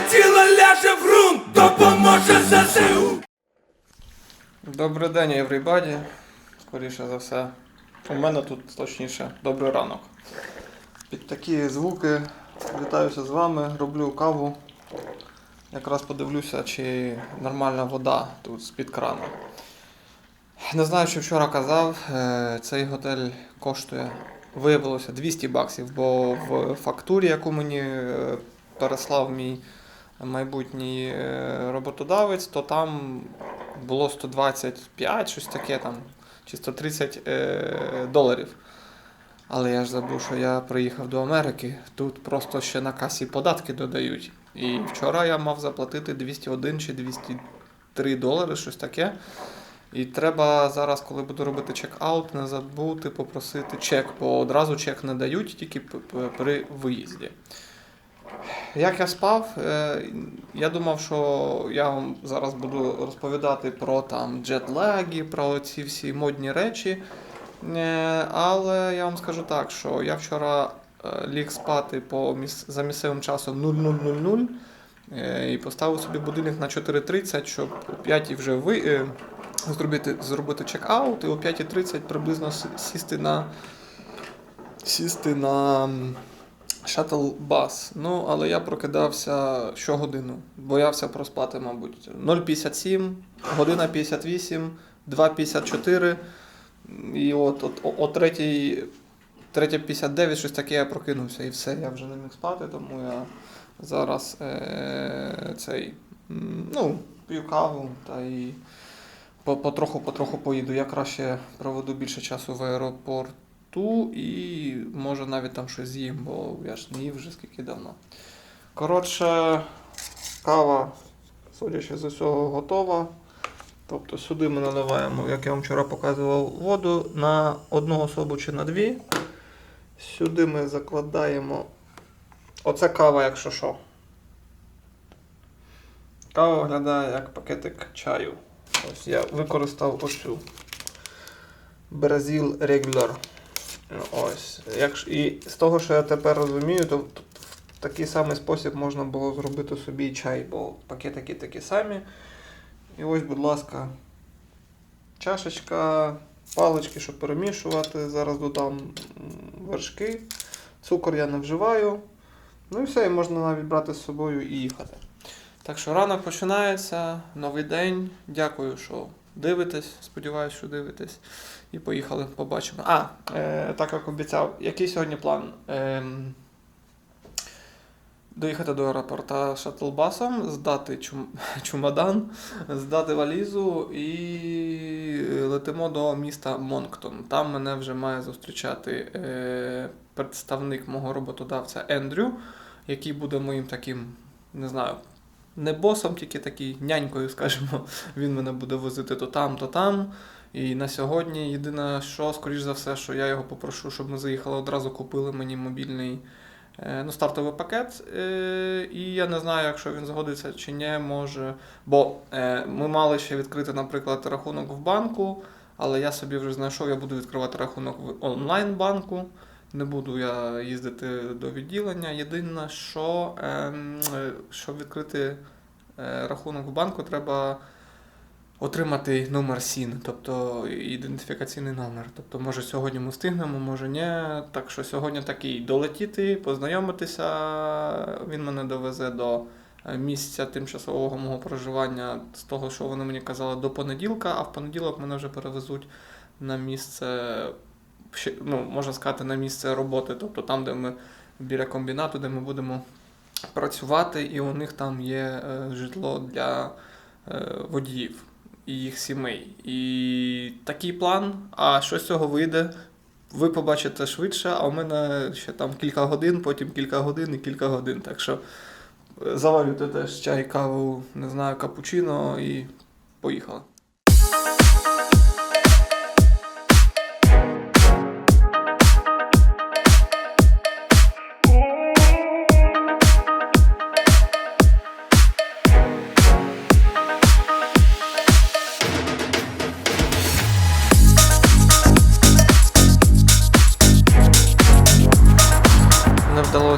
Тіло ляже в ґрунт, допоможе ЗСУ. Добрий день, everybody. Скоріше за все. У мене тут точніше добрий ранок. Під такі звуки вітаюся з вами, роблю каву. Якраз подивлюся, чи нормальна вода тут з-під крана. Не знаю, що вчора казав. е, Цей готель коштує, виявилося 200 баксів, бо в фактурі, яку мені е, переслав мій майбутній е, роботодавець, то там було 125, щось таке там, чи 130 е, доларів. Але я ж забув, що я приїхав до Америки. Тут просто ще на касі податки додають. І вчора я мав заплатити 201 чи 203 долари, щось таке. І треба зараз, коли буду робити чек-аут, не забути попросити чек, бо одразу чек не дають тільки при виїзді. Як я спав, е, я думав, що я вам зараз буду розповідати про там джетлаги, про ці всі модні речі. Е, Але я вам скажу так, що я вчора е, ліг спати по за місцевим часом 00.00 е, і поставив собі будильник на 4.30, щоб о 5 вже ви... зробити, зробити чек-аут і о 5.30 приблизно сісти на сісти на м, шаттл-бас. Ну, але я прокидався щогодину. Боявся проспати, мабуть. 0,57, година 58, 2,54. І от, о, 3, 3.59 щось таке я прокинувся і все, я вже не міг спати, тому я зараз е, цей, ну, п'ю каву та і по- потроху-потроху поїду. Я краще проведу більше часу в аеропорту і може навіть там щось з'їм, бо я ж не їв вже скільки давно. Коротше, кава, судячи з усього, готова. Тобто сюди ми наливаємо, як я вам вчора показував, воду на одну особу чи на дві. Сюди ми закладаємо. Оце кава, якщо що. Кава виглядає як пакетик чаю. Ось я використав оцю Brazil Regular. Ось. Якщо, і з того, що я тепер розумію, то в такий самий спосіб можна було зробити собі чай, бо пакетики такі самі. І ось, будь ласка, чашечка, палички, щоб перемішувати. Зараз додам вершки. Цукор я не вживаю. Ну і все, і можна навіть брати з собою і їхати. Так що ранок починається, новий день. Дякую, що дивитесь. Сподіваюсь, що дивитесь. І поїхали, побачимо. А, е, так як обіцяв, який сьогодні план? Ем, доїхати до аеропорта шатлбасом, здати чум, чумадан, здати валізу і летимо до міста Монктон. Там мене вже має зустрічати е, представник мого роботодавця Ендрю, який буде моїм таким, не знаю, не босом, тільки такий нянькою, скажімо. Він мене буде возити то там, то там. І на сьогодні єдине, що, скоріш за все, що я його попрошу, щоб ми заїхали одразу купили мені мобільний е, ну, стартовий пакет. Е, І я не знаю, якщо він згодиться чи ні, може. Бо е, ми мали ще відкрити, наприклад, рахунок в банку, але я собі вже знайшов, я буду відкривати рахунок в онлайн-банку. Не буду я їздити до відділення. Єдине, що ем, е, щоб відкрити е, рахунок в банку, треба отримати номер СІН, тобто ідентифікаційний номер. Тобто, може, сьогодні ми встигнемо, може ні. Так що сьогодні такий долетіти, познайомитися. Він мене довезе до е, місця тимчасового мого проживання з того, що вони мені казали, до понеділка, а в понеділок мене вже перевезуть на місце, ну, можна сказати, на місце роботи, тобто там, де ми біля комбінату, де ми будемо працювати, і у них там є е, житло для е, водіїв і їх сімей. І такий план. А що з цього вийде? Ви побачите швидше, а у мене ще там кілька годин, потім кілька годин і кілька годин. Так що е, заварюйте теж чай, каву, не знаю, капучино і поїхали.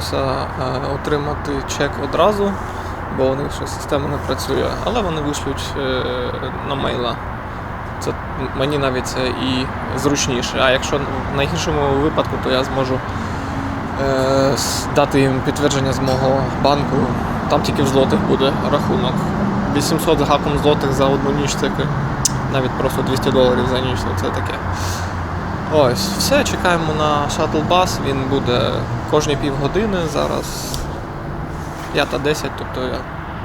Вдалося е, отримати чек одразу. бо у них щось система не працює. Але вони вишлють е, на мейла. Це мені навіть це і зручніше. А якщо в найгіршому випадку, то я зможу е, дати їм підтвердження з мого банку. Там тільки в злотих буде рахунок. 800 з гаком злотих за одну ніч це навіть просто 200 доларів за ніч, це таке. Ось, все, чекаємо на шатл-бас, він буде кожні півгодини, зараз 5-10, тобто я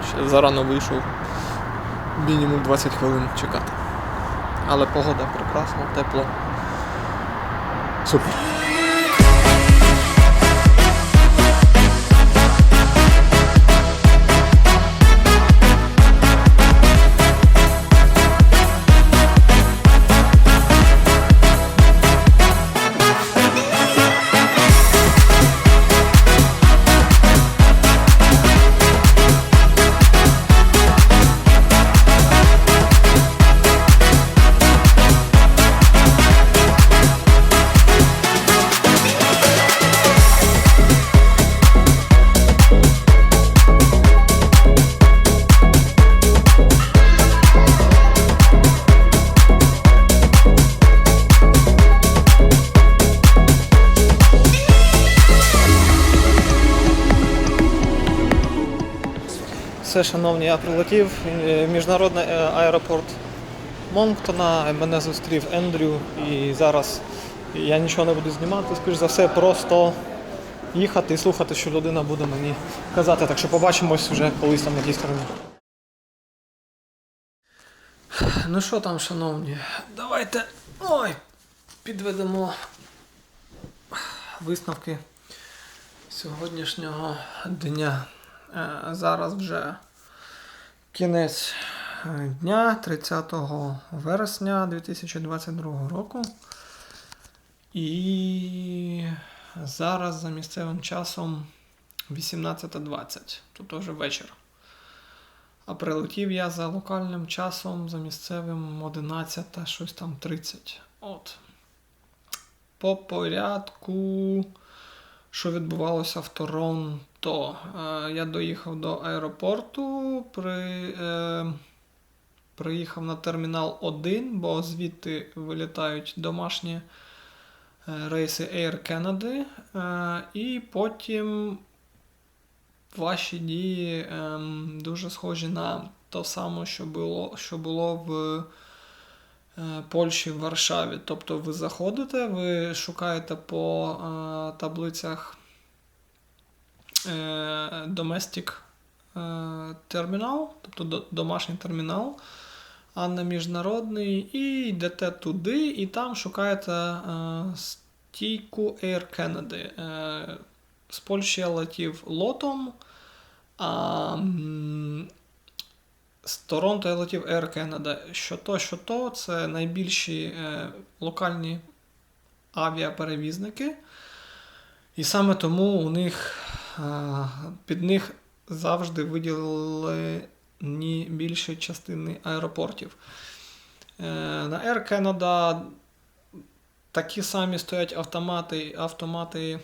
ще зарано вийшов мінімум 20 хвилин чекати. Але погода прекрасна, тепло. Супер. Все, шановні, я прилетів. Е, Міжнародний е, аеропорт Монктона. Мене зустрів Ендрю. І зараз я нічого не буду знімати, скоріш за все, просто їхати і слухати, що людина буде мені казати. Так що побачимось вже колись там на тій стороні. Ну що там, шановні, давайте ой, підведемо висновки сьогоднішнього дня. Е, Зараз вже кінець е, дня 30 вересня 2022 року. І зараз за місцевим часом 18.20, тобто вже вечір. А прилетів я за локальним часом, за місцевим 11 щось там 30. От. По порядку, що відбувалося в Торонто. Е, Я доїхав до аеропорту, при, е, приїхав на термінал 1, бо звідти вилітають домашні е, рейси Air Canada. Е, І потім ваші дії ем, дуже схожі на те саме, що було, що було в е, Польщі, в Варшаві. Тобто ви заходите, ви шукаєте по е, таблицях е, Domestic е, термінал, тобто домашній термінал, а не міжнародний, і йдете туди, і там шукаєте е, стійку Air Canada. Е, з Польщі я летів лотом, а з Торонто я летів Air Canada. Що то, що то, це найбільші е, локальні авіаперевізники. І саме тому у них е, під них завжди виділені більші частини аеропортів. Е, на Air Canada такі самі стоять автомати, автомати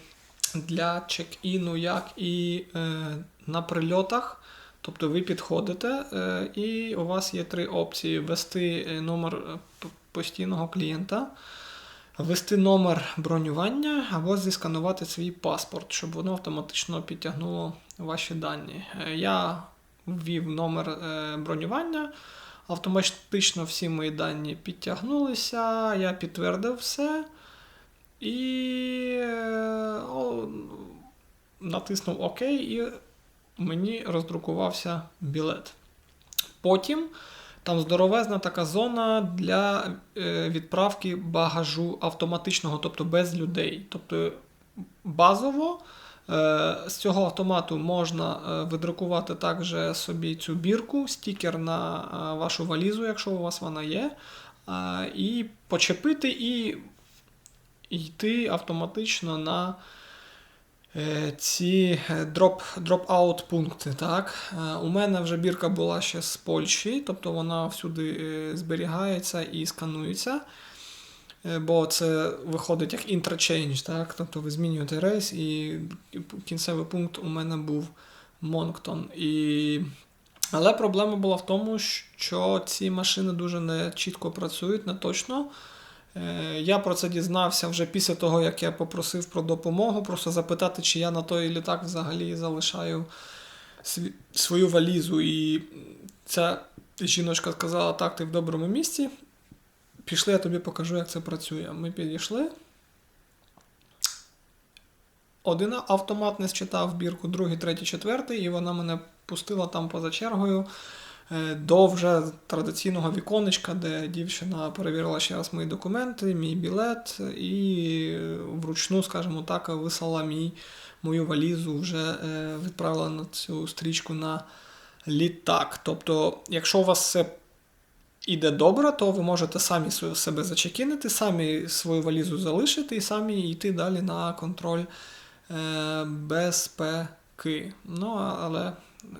для чек-іну, як і е, на прильотах. Тобто ви підходите, е, і у вас є три опції: ввести е, номер постійного клієнта, ввести номер бронювання або зісканувати свій паспорт, щоб воно автоматично підтягнуло ваші дані. Е, Я ввів номер е, бронювання. Автоматично всі мої дані підтягнулися, я підтвердив все і е, о, натиснув ОК, і мені роздрукувався білет. Потім там здоровезна така зона для е, відправки багажу автоматичного, тобто без людей. Тобто базово е, з цього автомату можна е, видрукувати також собі цю бірку, стікер на вашу валізу, якщо у вас вона є, і почепити і йти автоматично на ці е, дроп, дроп-аут пункти. Так? Е, У мене вже бірка була ще з Польщі, тобто вона всюди е, зберігається і сканується. Е, Бо це виходить як інтрачейндж, так? Тобто ви змінюєте рейс, і кінцевий пункт у мене був Монктон. І... Але проблема була в тому, що ці машини дуже не чітко працюють, не точно. Е, Я про це дізнався вже після того, як я попросив про допомогу, просто запитати, чи я на той літак взагалі залишаю свою валізу. І ця жіночка сказала: так, ти в доброму місці. Пішли, я тобі покажу, як це працює. Ми підійшли. Один автомат не считав бірку, другий, третій, четвертий, і вона мене пустила там поза чергою до вже традиційного віконечка, де дівчина перевірила ще раз мої документи, мій білет, і вручну, скажімо так, вислала мій, мою валізу, вже е, відправила на цю стрічку на літак. Тобто, якщо у вас все іде добре, то ви можете самі себе зачекінити, самі свою валізу залишити і самі йти далі на контроль е, безпеки. Ну, але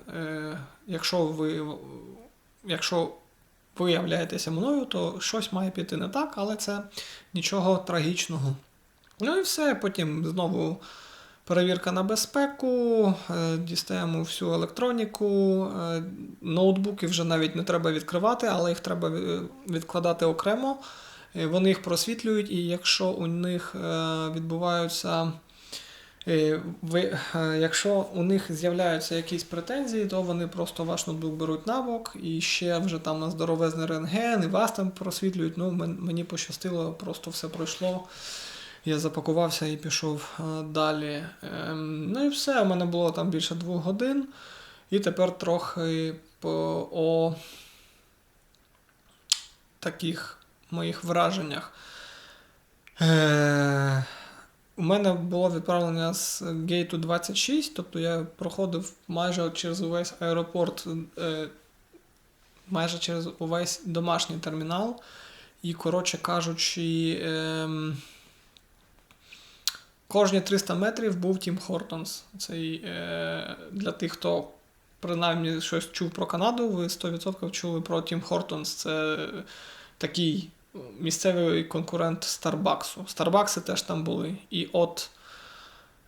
е, якщо ви, якщо ви являєтеся мною, то щось має піти не так, але це нічого трагічного. Ну і все, потім знову перевірка на безпеку, е, дістаємо всю електроніку, е, ноутбуки вже навіть не треба відкривати, але їх треба відкладати окремо. Е, Вони їх просвітлюють, і якщо у них відбуваються. Е, Ви, е, якщо у них з'являються якісь претензії, то вони просто ваш ноутбук беруть на бок і ще вже там на здоровезний рентген, і вас там просвітлюють. Ну, мені пощастило, просто все пройшло. Я запакувався і пішов е, далі. Ем, Ну і все, у мене було там більше двох годин. І тепер трохи по о таких моїх враженнях. Е, у мене було відправлення з гейту 26, тобто я проходив майже через увесь аеропорт, е, майже через увесь домашній термінал. І, коротше кажучи, ем, кожні 300 метрів був Тім Хортонс. Цей, е, для тих, хто принаймні щось чув про Канаду, ви 100% чули про Тім Хортонс. Це такий місцевий конкурент Старбаксу. Старбакси теж там були. І от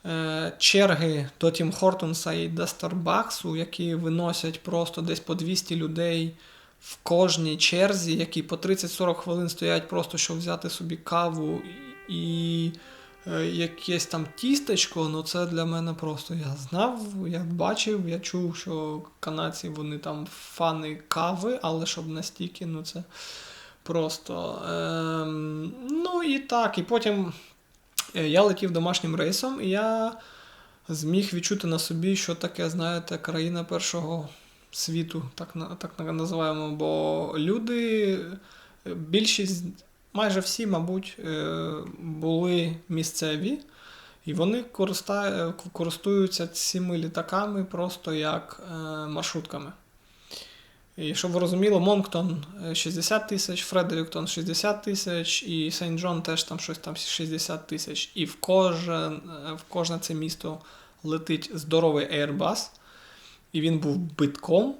е, черги до Тім Хортонса і до Старбаксу, які виносять просто десь по 200 людей в кожній черзі, які по 30-40 хвилин стоять просто, щоб взяти собі каву і е, якесь там тістечко, ну це для мене просто я знав, я бачив, я чув, що канадці вони там фани кави, але щоб настільки, ну це просто. Ем, ну і так, і потім е, я летів домашнім рейсом, і я зміг відчути на собі, що таке, знаєте, країна першого світу, так, так називаємо. Бо люди, е, більшість, майже всі, мабуть, е, були місцеві. І вони користуються цими літаками просто як маршрутками. І щоб ви розуміли, Монктон е, 60 тисяч, Фредеріктон 60 тисяч, і Сейнт Джон теж там щось там 60 тисяч. І в, кожен, е, в кожне це місто летить здоровий Airbus, і він був битком.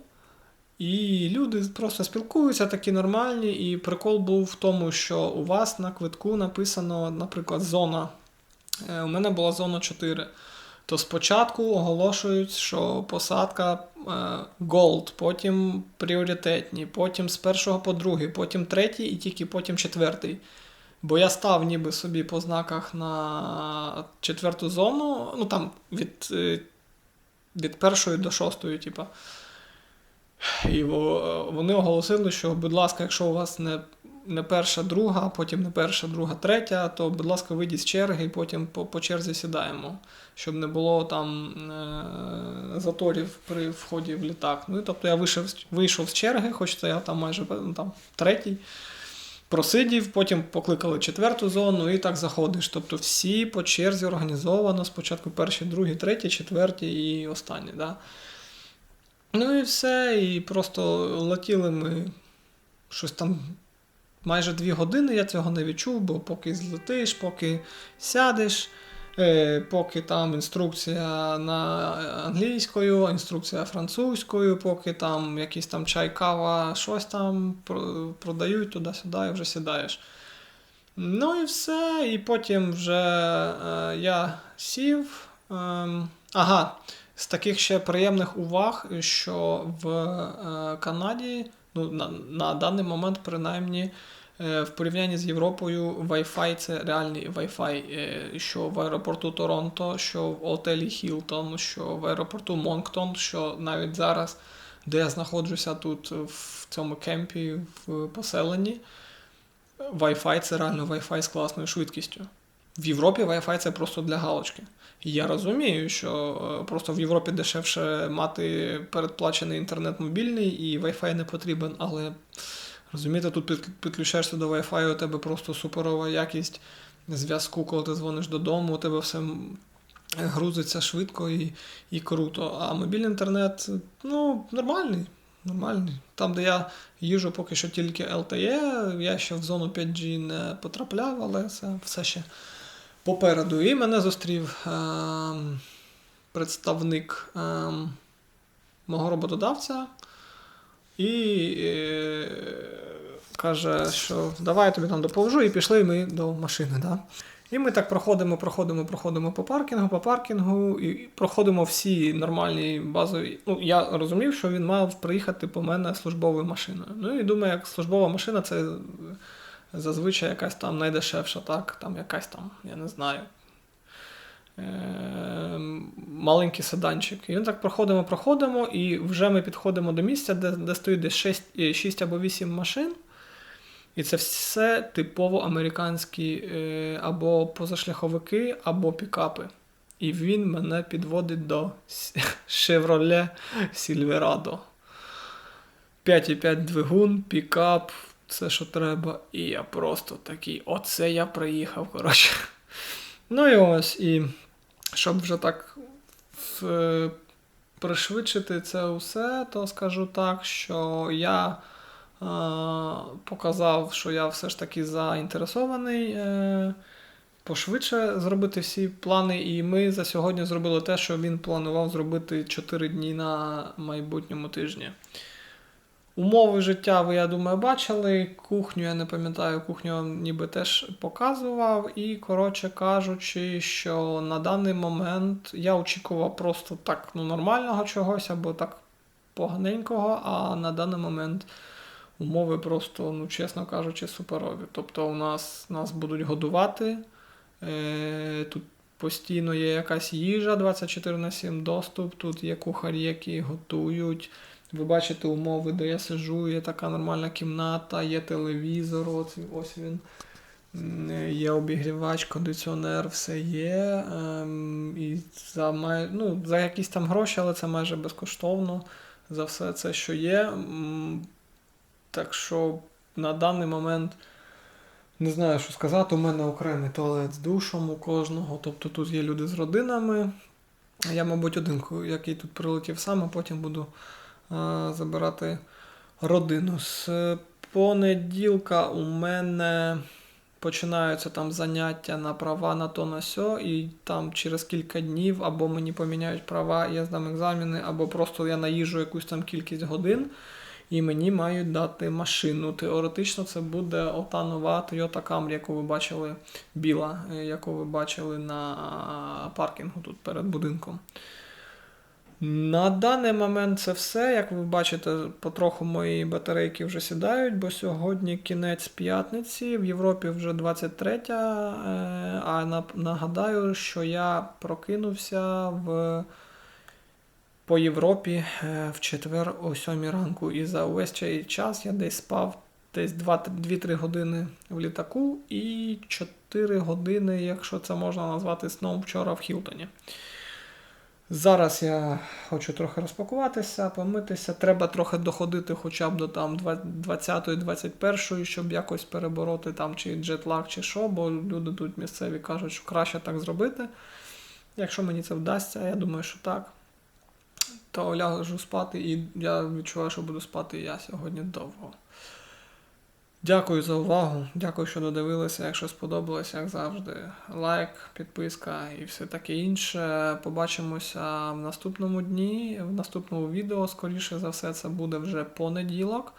І люди просто спілкуються такі нормальні. І прикол був в тому, що у вас на квитку написано, наприклад, зона. Е, У мене була зона 4. То спочатку оголошують, що посадка е, Gold, потім пріоритетні, потім з першого по другий, потім третій і тільки потім четвертий. Бо я став ніби собі по знаках на четверту зону, ну там від, е, від першої до шостої, типа. І вони оголосили, що, будь ласка, якщо у вас не, не перша, друга, потім не перша, друга, третя, то, будь ласка, вийдіть з черги і потім по, по черзі сідаємо, щоб не було там е- заторів при вході в літак. Ну, і, тобто я вийшов, вийшов з черги, хоч це я там майже ну, там, третій. Просидів, потім покликали четверту зону і так заходиш. Тобто всі по черзі організовано, спочатку перші, другі, треті, четверті і останні. Да? Ну і все, і просто летіли ми щось там майже дві години, я цього не відчув, бо поки злетиш, поки сядеш, е, поки там інструкція на англійською, інструкція французькою, поки там якийсь там чай, кава, щось там продають туди-сюди і вже сідаєш. Ну і все. І потім вже е, я сів. ем, ага, З таких ще приємних уваг, що в е, Канаді, ну, на, на даний момент, принаймні, е, в порівнянні з Європою, Wi-Fi це реальний Wi-Fi, е, що в аеропорту Торонто, що в отелі Хілтон, що в аеропорту Монктон, що навіть зараз, де я знаходжуся тут в цьому кемпі в поселенні, Wi-Fi це реально Wi-Fi з класною швидкістю. В Європі Wi-Fi це просто для галочки. І Я розумію, що е, просто в Європі дешевше мати передплачений інтернет мобільний і Wi-Fi не потрібен, але розумієте, тут підключаєшся до Wi-Fi, у тебе просто суперова якість зв'язку, коли ти дзвониш додому, у тебе все грузиться швидко і, і круто. А мобільний інтернет, ну, нормальний. Нормальний. Там, де я їжу поки що тільки LTE, я ще в зону 5G не потрапляв, але це все ще попереду. І мене зустрів ем, представник ем, мого роботодавця і е, каже, що давай я тобі там допоможу, і пішли ми до машини. Да? І ми так проходимо, проходимо, проходимо по паркінгу, по паркінгу, і проходимо всі нормальні базові. Ну, я розумів, що він мав приїхати по мене службовою машиною. Ну і думаю, як службова машина це зазвичай якась там найдешевша, так, там якась там, я не знаю. е, Маленький седанчик. І він так проходимо, проходимо, і вже ми підходимо до місця, де, де стоїть десь 6, 6 або 8 машин. І це все типово американські е, або позашляховики, або пікапи. І він мене підводить до Chevrolet Silverado. 5,5 двигун, пікап, все, що треба. І я просто такий, оце я приїхав, коротше. Ну і ось, і щоб вже так в- пришвидшити це усе, то скажу так, що я е, показав, що я все ж таки заінтересований. Е, Пошвидше зробити всі плани, і ми за сьогодні зробили те, що він планував зробити 4 дні на майбутньому тижні. Умови життя ви, я думаю, бачили. Кухню, я не пам'ятаю, кухню вам ніби теж показував. І, коротше кажучи, що на даний момент я очікував просто так ну, нормального чогось або так поганенького, а на даний момент умови просто, ну, чесно кажучи, суперові. Тобто, у нас нас будуть годувати. Е, тут постійно є якась їжа 24 на 7 доступ, тут є кухарі, які готують. Ви бачите умови, де я сижу, є така нормальна кімната, є телевізор, ось, ось він. Є обігрівач, кондиціонер, все є. Ем, і за, май... ну, за якісь там гроші, але це майже безкоштовно за все це, що є. Так що на даний момент не знаю, що сказати. У мене окремий туалет з душом у кожного. Тобто тут є люди з родинами. Я, мабуть, один, який тут прилетів сам, а потім буду забирати родину. З понеділка у мене починаються там заняття на права на то на сьо, і там через кілька днів або мені поміняють права, я здам екзамени, або просто я наїжджу якусь там кількість годин. І мені мають дати машину. Теоретично це буде ота нова Toyota Camry, яку ви бачили, біла, е, яку ви бачили на паркінгу тут перед будинком. На даний момент це все. Як ви бачите, потроху мої батарейки вже сідають, бо сьогодні кінець п'ятниці, в Європі вже 23. е, А нагадаю, що я прокинувся в по Європі е, в четвер о 7 ранку. І за увесь цей час я десь спав десь 2-3 години в літаку і 4 години, якщо це можна назвати сном вчора в Хілтоні. Зараз я хочу трохи розпакуватися, помитися. Треба трохи доходити хоча б до там 20-21, щоб якось перебороти там чи джетлаг, чи що, бо люди тут місцеві кажуть, що краще так зробити. Якщо мені це вдасться, я думаю, що так то ляжу спати, і я відчуваю, що буду спати я сьогодні довго. Дякую за увагу. Дякую, що додивилися. Якщо сподобалося, як завжди, лайк, підписка і все таке інше. Побачимося в наступному дні, в наступному відео. Скоріше за все, це буде вже понеділок.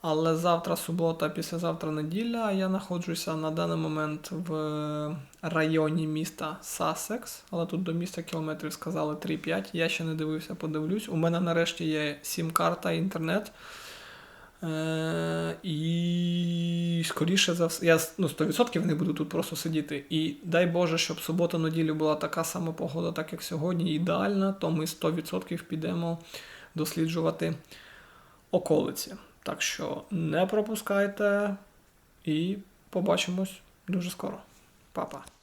Але завтра субота, післязавтра неділя. Я знаходжуся на даний момент в районі міста Сассекс, але тут до міста кілометрів сказали 3-5. Я ще не дивився, подивлюсь. У мене нарешті є сім-карта, інтернет. Е, і скоріше за все, я ну, 100% не буду тут просто сидіти. І дай Боже, щоб субота-неділю була така сама погода, так як сьогодні, ідеальна, то ми 100% підемо досліджувати околиці. Так що не пропускайте і побачимось дуже скоро. Па-па.